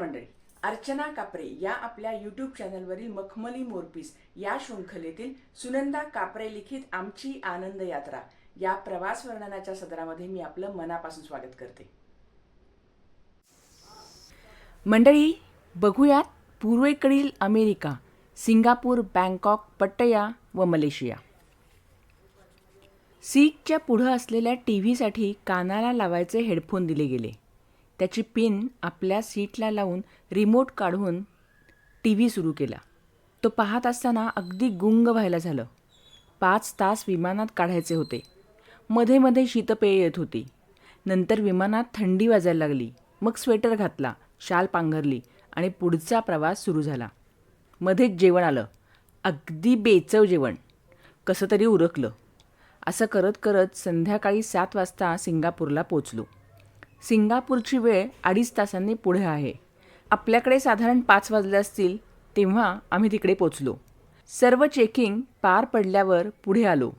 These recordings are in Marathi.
मंडळी अर्चना कापरे या आपल्या यूट्यूब चॅनलवरील मखमली मोरपीस या शृंखलेतील सुनंदा कापरे लिखित आमची आनंद यात्रा या प्रवास वर्णनाच्या सदरामध्ये मी आपलं मनापासून स्वागत करते. मंडळी बघूयात पूर्वेकडील अमेरिका सिंगापूर बँकॉक पट्टया व मलेशिया. सीटच्या पुढं असलेल्या टी व्हीसाठी कानाला लावायचे हेडफोन दिले गेले. त्याची पिन आपल्या सीटला लावून रिमोट काढून टी व्ही सुरू केला. तो पाहत असताना अगदी गुंग व्हायला झालं. पाच तास विमानात काढायचे होते. मध्ये मध्ये शीतपेय येत होती. नंतर विमानात थंडी वाजायला लागली. मग स्वेटर घातला शाल पांघरली आणि पुढचा प्रवास सुरू झाला. मध्येच जेवण आलं. अगदी बेचव जेवण. कसं तरी उरकलं. असं करत करत संध्याकाळी सात वाजता सिंगापूरला पोचलो. सिंगापूरची वेळ अडीच तासांनी पुढे आहे. आपल्याकडे साधारण पाच वाजले असतील तेव्हा आम्ही तिकडे पोचलो. सर्व चेकिंग पार पडल्यावर पुढे आलो.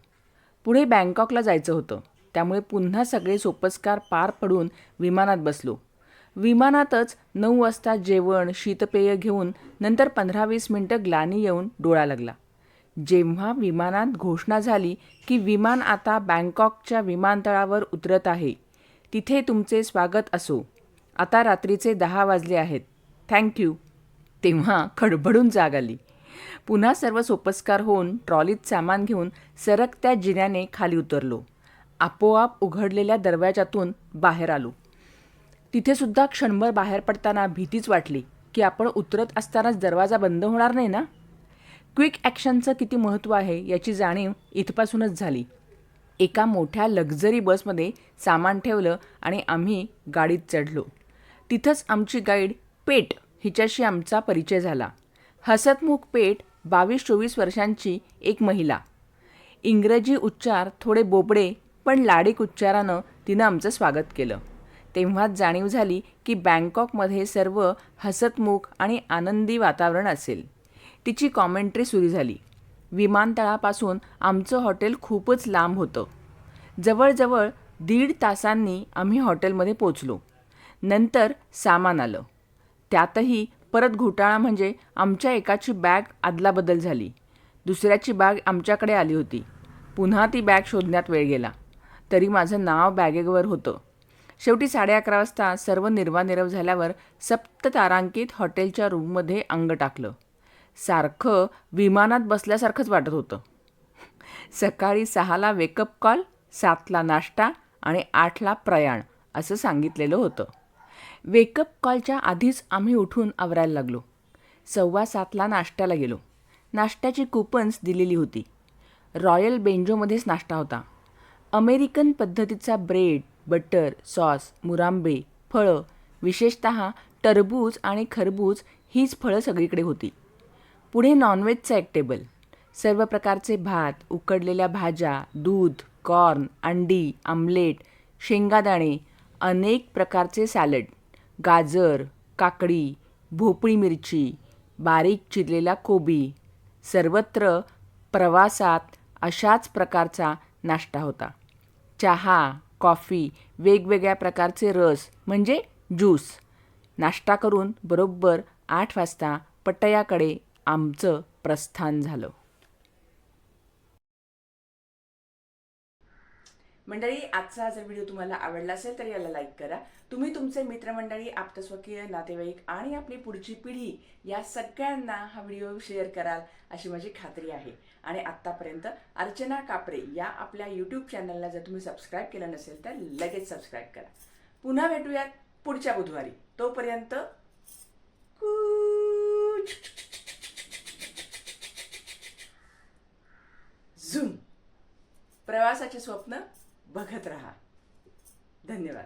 पुढे बँकॉकला जायचं होतं. त्यामुळे पुन्हा सगळे सोपस्कार पार पडून विमानात बसलो. विमानातच नऊ वाजता जेवण शीतपेय घेऊन नंतर पंधरा वीस मिनटं ग्लानी येऊन डोळा लागला. जेव्हा विमानात घोषणा झाली की विमान आता बँकॉकच्या विमानतळावर उतरत आहे तिथे तुमचे स्वागत असो. आता रात्रीचे दहा वाजले आहेत. थँक्यू तेव्हा खडबडून जाग आली. पुन्हा सर्व सोपस्कार होऊन ट्रॉलीत सामान घेऊन सरकत्या जिन्याने खाली उतरलो. आपोआप उघडलेल्या दरवाजातून बाहेर आलो. तिथेसुद्धा क्षणभर बाहेर पडताना भीतीच वाटली की आपण उतरत असतानाच दरवाजा बंद होणार नाही ना? क्विक ॲक्शनचं किती महत्त्व आहे याची जाणीव इथपासूनच झाली. एका मोठ्या लक्झरी बसमध्ये सामान ठेवलं आणि आम्ही गाडीत चढलो. तिथंच आमची गाईड पेट हिच्याशी आमचा परिचय झाला. हसतमुख पेट बावीस चोवीस वर्षांची एक महिला. इंग्रजी उच्चार थोडे बोबडे पण लाडीक उच्चारानं तिनं आमचं स्वागत केलं. तेव्हाच जाणीव झाली की बँकॉकमध्ये सर्व हसतमुख आणि आनंदी वातावरण असेल. तिची कॉमेंट्री सुरू झाली. विमानतळापासून आमचं हॉटेल खूपच लांब होतं. जवळजवळ दीड तासांनी आम्ही हॉटेलमध्ये पोचलो नंतर सामान आलं. त्यातही परत घोटाळा म्हणजे आमच्या एकाची बॅग आदलाबदल झाली. दुसऱ्याची बॅग आमच्याकडे आली होती. पुन्हा ती बॅग शोधण्यात वेळ गेला. तरी माझं नाव बॅगेवर होतं. शेवटी साडे अकरा वाजता सर्व निर्वानिरव झाल्यावर सप्त तारांकित हॉटेलच्या रूममध्ये अंग टाकलं. सारखं विमानात बसल्यासारखंच वाटत होतं. सकाळी सहाला वेकअप कॉल सातला नाश्ता आणि आठला प्रयाण असं सांगितलेलं होतं. वेकअप कॉलच्या आधीच आम्ही उठून आवरायला लागलो. सव्वा सातला नाश्त्याला गेलो. नाश्त्याची कुपन्स दिलेली होती. रॉयल बेंजोमध्येच नाश्ता होता. अमेरिकन पद्धतीचा ब्रेड बटर सॉस मुरांबे फळं विशेषत टरबूज आणि खरबूज हीच फळं सगळीकडे होती. पुढे नॉनव्हेजचं एक टेबल सर्व प्रकारचे भात उकडलेल्या भाज्या दूध कॉर्न अंडी आमलेट शेंगादाणे अनेक प्रकारचे सॅलड गाजर काकडी भोपळी मिरची बारीक चिरलेला कोबी सर्वत्र प्रवासात अशाच प्रकारचा नाश्ता होता. चहा कॉफी वेगवेगळ्या प्रकारचे रस म्हणजे ज्यूस नाश्ता करून बरोबर आठ वाजता पटयाकडे आमचं प्रस्थान झालं. मंडळी आजचा जर व्हिडिओ तुम्हाला आवडला असेल तर याला लाईक करा. तुम्ही तुमचे मित्रमंडळी आप्तस्वकीय नातेवाईक आणि आपली पुढची पिढी या सगळ्यांना हा व्हिडिओ शेअर कराल अशी माझी खात्री आहे. आणि आत्तापर्यंत अर्चना कापरे या आपल्या यूट्यूब चॅनलला जर तुम्ही सबस्क्राईब केलं नसेल तर लगेच सबस्क्राईब करा. पुन्हा भेटूयात पुढच्या बुधवारी. तोपर्यंत प्रवासाचे स्वप्न बघत राहा. धन्यवाद.